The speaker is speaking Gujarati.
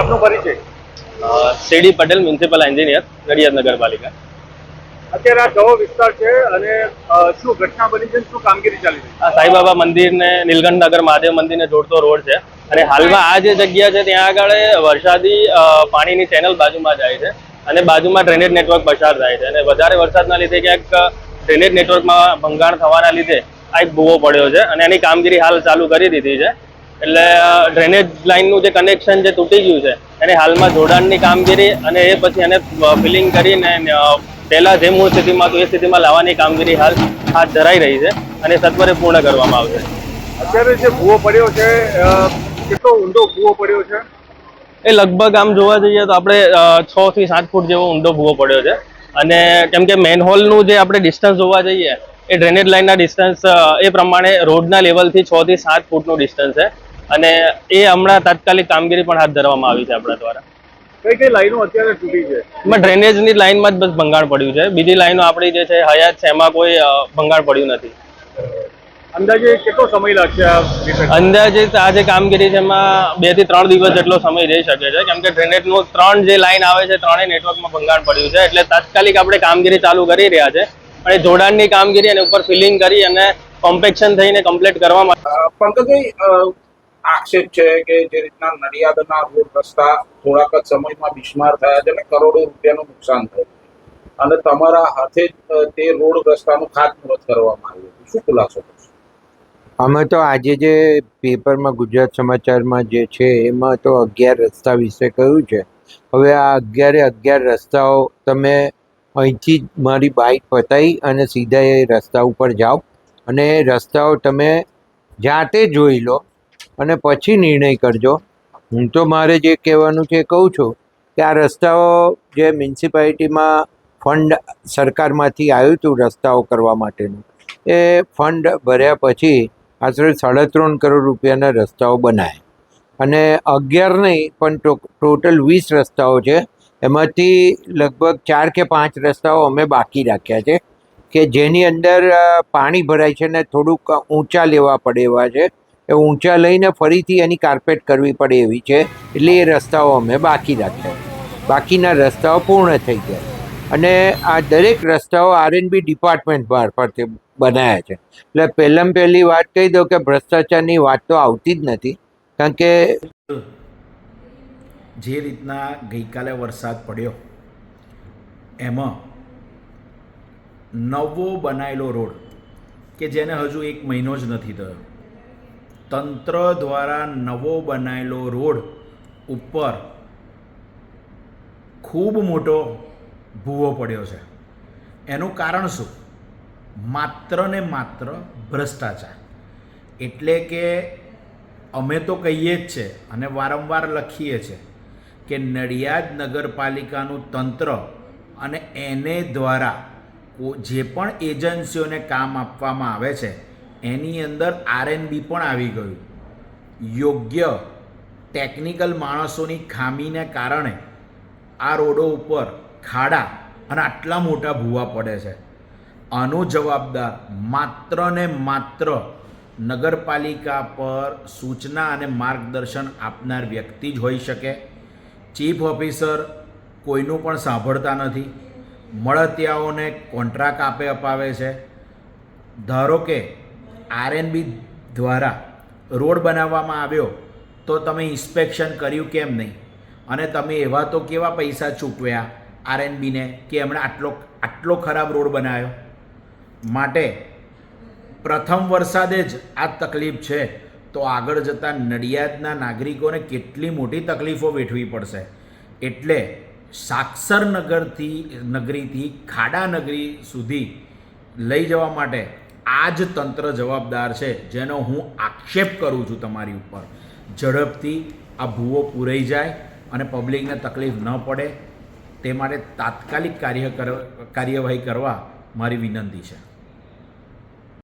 આપનો પરિચય? CD Patel municipal engineer Nadiad નગરપાલિકા. અત્યારે આ કયો વિસ્તાર છે અને શું ઘટના બની છે શું કામગીરી ચાલી રહી છે? સાઈબાબા મંદિરને નીલકંઠ નગર મહાદેવ મંદિરને જોડતો રોડ છે. અને હાલમાં આ જે જગ્યા છે ત્યાં આગળ વરસાદી પાણીની ચેનલ બાજુમાં જાય છે અને બાજુમાં ડ્રેનેજ નેટવર્ક પસાર થાય છે. અને વધારે વરસાદના લીધે ક્યાંક ડ્રેનેજ નેટવર્કમાં ભંગાણ થવાના લીધે આ એક ભૂવો પડ્યો છે અને એની કામગીરી હાલ ચાલુ કરી દીધી છે. એટલે ડ્રેનેજ લાઇનનું જે કનેક્શન જે તૂટી ગયું છે એને હાલમાં જોડાણની કામગીરી અને એ પછી એને ફિલિંગ કરીને પહેલાં જે મૂળ સ્થિતિમાં હતું એ સ્થિતિમાં લાવવાની કામગીરી હાલ હાથ ધરાઈ રહી છે અને સત્વરે પૂર્ણ કરવામાં આવશે. અત્યારે જે ભૂવો પડ્યો છે કેટલો ઊંડો ભૂવો પડ્યો છે? એ લગભગ આમ જોવા જઈએ તો આપણે છ થી સાત ફૂટ જેવો ઊંડો ભૂવો પડ્યો છે. અને કેમ કે મેનહોલનું જે આપણે ડિસ્ટન્સ જોવા જઈએ એ ડ્રેનેજ લાઇનના ડિસ્ટન્સ એ પ્રમાણે રોડના લેવલથી છ થી સાત ફૂટનું ડિસ્ટન્સ છે. અને એ હમણાં તાત્કાલિક કામગીરી પણ હાથ ધરવામાં આવી છે આપણા દ્વારા. કઈ કઈ લાઈનો અત્યારે તૂટી છે? એમાં ડ્રેનેજની લાઇનમાં જ બસ ભંગાણ પડ્યું છે. બીજી લાઈનો આપણી જે છે હયાત છે એમાં કોઈ ભંગાણ પડ્યું નથી. અંદાજે કેટલો સમય લાગશે આ આ જે કામગીરી છે એમાં બેથી ત્રણ દિવસ જેટલો સમય રહી શકે છે. કેમ કે ડ્રેનેજનું ત્રણ જે લાઈન આવે છે ત્રણેય નેટવર્કમાં ભંગાણ પડ્યું છે. એટલે તાત્કાલિક આપણે કામગીરી ચાલુ કરી રહ્યા છે. અને જોડાણની કામગીરી અને ઉપર ફિલિંગ કરી અને કોમ્પેક્શન થઈને કમ્પ્લીટ કરવામાં પંકજભાઈ આક્ષેપ છે કે જે રીતના નડિયાદના રોડ રસ્તા થોડાક જ સમયમાં બિસ્માર થયા છે અને કરોડો રૂપિયાનું નુકસાન થયું. અને તમારા હાથે તે રોડ રસ્તાનું ખાતમુહૂર્ત કરવામાં આવ્યું હતું. શું ખુલાસો અમે તો આજે જે પેપરમાં ગુજરાત સમાચારમાં જે છે, એમાં તો અગિયાર રસ્તા વિશે કહ્યું છે. હવે આ અગિયારે અગિયાર રસ્તાઓ તમે અહીંથી મારી બાઇક પતાવી અને સીધા એ રસ્તા ઉપર જાઓ. અને એ રસ્તાઓ તમે જાતે જોઈ લો. અને પછી નિર્ણય કરજો. હું તો મારે જે કહેવાનું છે કહું છું કે આ રસ્તાઓ જે મ્યુનિસિપાલિટીમાં ફંડ સરકારમાંથી આવ્યું હતું રસ્તાઓ કરવા માટેનું, એ ફંડ ભર્યા પછી આશરે સાડા ત્રણ કરોડ રૂપિયાના રસ્તાઓ બનાવે અને અગિયાર નહીં, પણ ટોટલ વીસ રસ્તાઓ છે. એમાંથી લગભગ ચાર કે પાંચ રસ્તાઓ અમે બાકી રાખ્યા છે, કે જેની અંદર પાણી ભરાય છે ને થોડુંક ઊંચા લેવા પડે એવા છે. એ ઊંચા લઈને ફરીથી એની કાર્પેટ કરવી પડે એવી છે. એટલે એ રસ્તાઓ અમે બાકી રાખ્યા. બાકીના રસ્તાઓ પૂર્ણ થઈ ગયા. અને આ દરેક રસ્તાઓ આરએનબી ડિપાર્ટમેન્ટ મારફતે બનાવ્યા છે. એટલે પહેલાં પહેલી વાત કહી દઉં કે ભ્રષ્ટાચારની વાત તો આવતી જ નથી. કારણ કે જે રીતના ગઈકાલે વરસાદ પડ્યો, એમાં નવો બનાયેલો રોડ કે જેને હજુ એક મહિનો જ નથી થયો. તંત્ર દ્વારા નવો બનાયેલો રોડ ઉપર ખૂબ મોટો ભૂવો પડ્યો છે. એનું કારણ શું? માત્ર ને માત્ર ભ્રષ્ટાચાર. એટલે કે અમે તો કહીએ જ છે અને વારંવાર લખીએ છીએ કે નડિયાદ નગરપાલિકાનું તંત્ર અને એને દ્વારા જે પણ એજન્સીઓને કામ આપવામાં આવે છે એની અંદર આરએનબી પણ આવી ગયું. યોગ્ય ટેકનિકલ માણસોની ખામીને કારણે આ રોડો ઉપર ખાડા અને આટલા મોટા ભૂવા પડે છે. આનો જવાબદાર માત્ર ને માત્ર નગરપાલિકા પર સૂચના અને માર્ગદર્શન આપનાર વ્યક્તિ જ હોઈ શકે. ચીફ ઓફિસર કોઈનું પણ સાંભળતા નથી. મળતિયાઓને કોન્ટ્રાક્ટ આપે અપાવે છે. ધારો કે આરએનબી દ્વારા રોડ બનાવવામાં આવ્યો, તો તમે ઇન્સ્પેક્શન કર્યું કેમ નહીં? અને તમે એવા તો કેવા પૈસા ચૂકવ્યા આરએનબીને કે એમણે આટલો આટલો ખરાબ રોડ બનાવ્યો? માટે પ્રથમ વરસાદે જ આ તકલીફ છે, તો આગળ જતાં નડિયાદના નાગરિકોને કેટલી મોટી તકલીફો વેઠવી પડશે. એટલે સાક્ષર નગરથી નગરીથી ખાડા નગરી સુધી લઈ જવા માટે આ જ તંત્ર જવાબદાર છે જેનો હું આક્ષેપ કરું છું તમારી ઉપર. ઝડપથી આ ભૂવો પૂરાઈ જાય અને પબ્લિકને તકલીફ ન પડે, તે માટે તાત્કાલિક કાર્ય કર, કાર્યવાહી કરવા મારી વિનંતી છે.